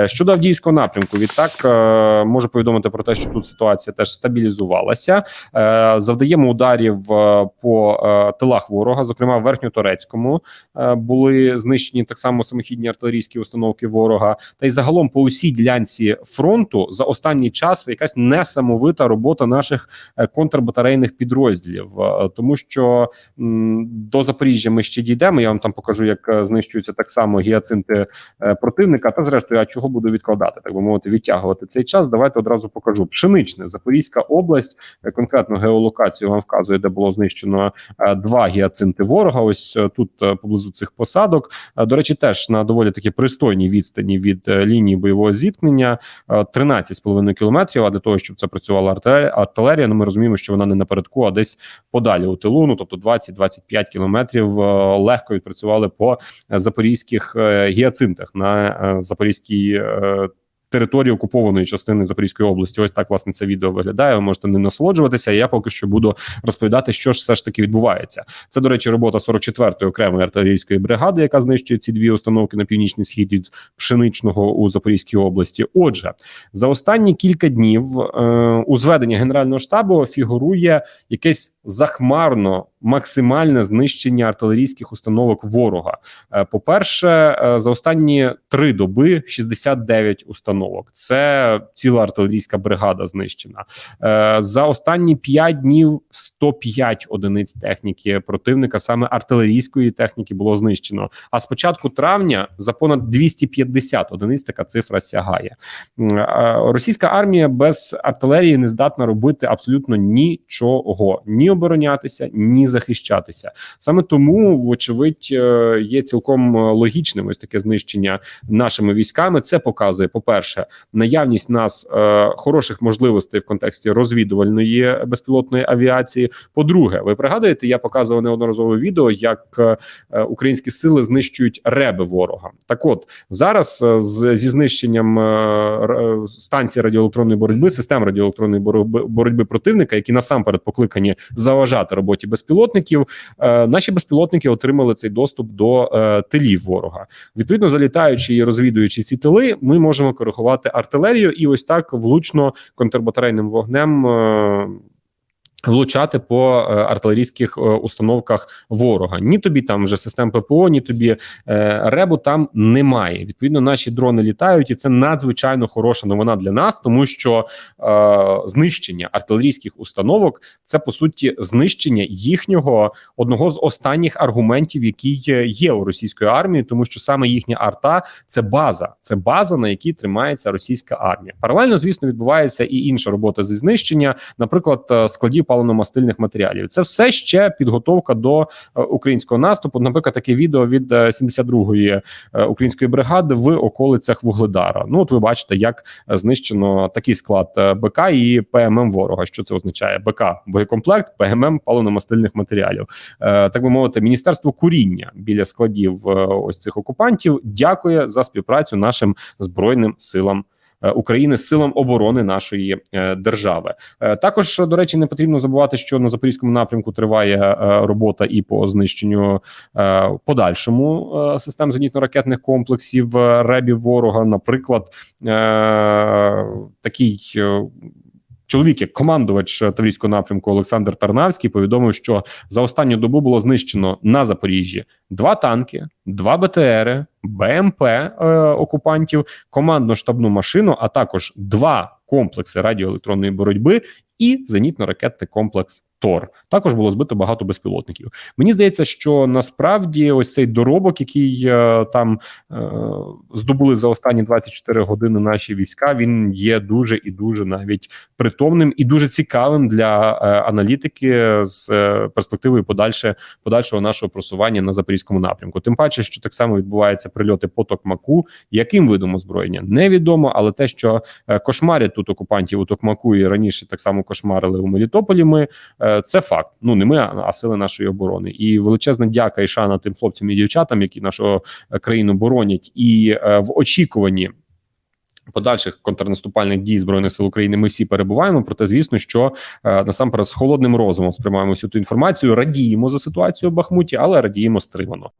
Е, Щодо Авдіївського напрямку, відтак е, можу повідомити про те, що тут ситуація теж стабілізувалася. Е, Завдаємо ударів по тилах ворога, зокрема в Верхньоторецькому були знищені так само самохідні артилерійські установки ворога. Та й загалом по усій ділянці фронту за останній час якась несамовита робота наших контрбатарейних підрозділів, тому що до Запоріжжя ми ще дійдемо. Я вам там покажу, як знищуються так само гіацинти противника. Та зрештою, а чого буду відкладати, так би мовити, відтягувати цей час. Давайте одразу покажу. Пшеничне Запорізька область, е, конкретно геолокацію вам вказує, де було знищено е, два гіацинти ворога. Ось е, тут поблизу цих посадок. До речі, теж на доволі таки пристойній відстані від лінії бойового зіткнення е, 13,5 кілометрів. А для того, щоб це працювала артилерія, ну ми розуміємо, що вона не напередку, а десь подалі у тилу. Ну тобто 20-25 кілометрів легко відпрацювали по запорізьких гіацинтах на запорізькій. Території окупованої частини Запорізької області, ось так власне це відео виглядає. Ви можете ним насолоджуватися. Я поки що буду розповідати, що ж все ж таки відбувається. Це, до речі, робота 44-ї окремої артилерійської бригади, яка знищує ці дві установки на північний схід від пшеничного у Запорізькій області. Отже, за останні кілька днів е, у зведенні генерального штабу фігурує якесь захмарно максимальне знищення артилерійських установок ворога. Е, По-перше, е, за останні три доби 69 установок. Це ціла артилерійська бригада знищена. Е, За останні 5 днів 105 одиниць техніки противника, саме артилерійської техніки, було знищено. А з початку травня за понад 250 одиниць така цифра сягає. Російська армія без артилерії не здатна робити абсолютно нічого, ні оборонятися, ні захищатися. Саме тому, вочевидь, е, є цілком е, логічним ось таке знищення нашими військами. Це показує, по-перше, наявність нас е, хороших можливостей в контексті розвідувальної безпілотної авіації. По-друге, ви пригадуєте, я показував неодноразове відео, як е, українські сили знищують реби ворога. Так, от зараз е, з зі знищенням е, станції радіоелектронної боротьби, систем радіоелектронної боротьби, боротьби противника, які насамперед покликані заважати роботі безпілотників. е, Наші безпілотники отримали цей доступ до е, тилів ворога. Відповідно, залітаючи і розвідуючи ці тили, ми можемо коригувати артилерію і ось так влучно контрбатарейним вогнем. Влучати по е, артилерійських е, установках ворога. Ні тобі там вже систем ППО, ні тобі е, ребу там немає. Відповідно, наші дрони літають, і це надзвичайно хороша новина для нас, тому що е, знищення артилерійських установок це по суті знищення їхнього одного з останніх аргументів, який є- є у російської армії, тому що саме їхня арта це база, це база, на якій тримається російська армія. Паралельно, звісно, відбувається і інша робота зі знищення, наприклад, е, складів паливно-мастильних матеріалів. Це все ще підготовка до е, українського наступу. Наприклад, таке відео від е, 72-ї е, української бригади в околицях Вугледара. Ну, от ви бачите, як е, знищено такий склад е, БК і ПММ ворога. Що це означає? БК боєкомплект, ПММ паливно-мастильних матеріалів. Е, Так би мовити, міністерство куріння біля складів е, ось цих окупантів дякує за співпрацю нашим збройним силам. Е, України силам оборони нашої е, держави Е, також до речі, не потрібно забувати, що на запорізькому напрямку триває робота і по знищенню подальшому систем зенітно-ракетних комплексів ребів ворога. Наприклад, такий. Чоловік, як командувач Таврійського напрямку Олександр Тарнавський, повідомив, що за останню добу було знищено на Запоріжжі два танки, два БТРи, БМП е, окупантів, командно-штабну машину, а також два комплекси радіоелектронної боротьби і зенітно-ракетний комплекс ТОР. Також було збито багато безпілотників. Мені здається, що насправді ось цей доробок, який е, там е, здобули за останні 24 години наші війська, він є дуже і дуже навіть притомним і дуже цікавим для е, аналітики з е, перспективою подальше подальшого нашого просування на запорізькому напрямку. Тим паче, що так само відбуваються прильоти по Токмаку. Яким видом озброєння невідомо, але те, що е, кошмарять тут окупантів у Токмаку і раніше так само кошмарили у Мелітополі. Ми е, це факт. Ну не ми, а сили нашої оборони. І величезна дяка і шана тим хлопцям і дівчатам, які нашу е, країну боронять, і е, в очікуванні. Подальших контрнаступальних дій збройних сил України ми всі перебуваємо. Проте, звісно, що е, насамперед з холодним розумом сприймаємо всю ту інформацію. Радіємо за ситуацію в Бахмуті, але радіємо стримано.